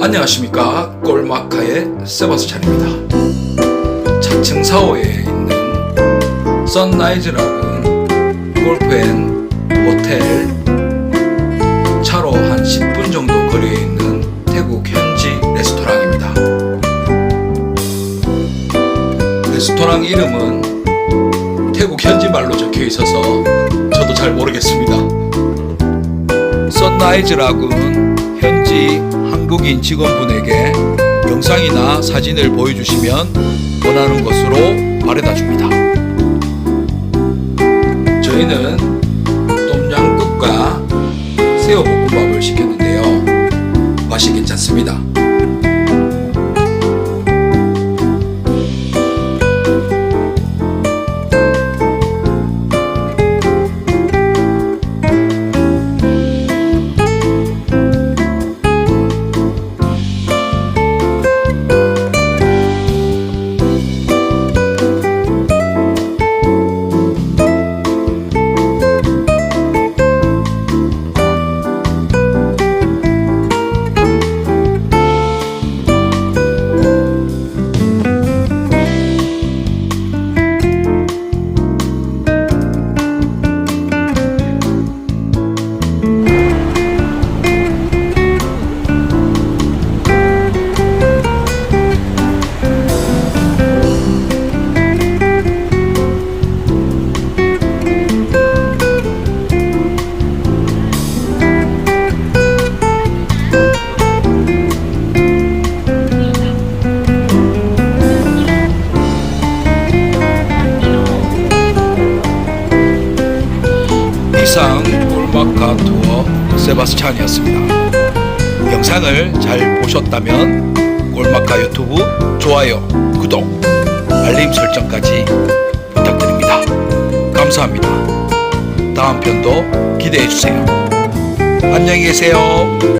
안녕하십니까. 꼴마카의 세바스찬입니다. 자층 사호에 있는 선라이즈라는 골프앤 호텔 차로 한 10분 정도 거리에 있는 태국 현지 레스토랑입니다. 레스토랑 이름은 태국 현지 말로 적혀 있어서 저도 잘 모르겠습니다. 선라이즈 라군 현지 한국인 직원분에게 영상이나 사진을 보여주시면 원하는 것으로 마련해 줍니다. 저희는 똠양국과 새우볶음밥을 시켰는데요. 맛이 괜찮습니다. 이상 꿀마카 투어 세바스찬이었습니다. 영상을 잘 보셨다면 꿀마카 유튜브 좋아요, 구독, 알림 설정까지 부탁드립니다. 감사합니다. 다음 편도 기대해 주세요. 안녕히 계세요.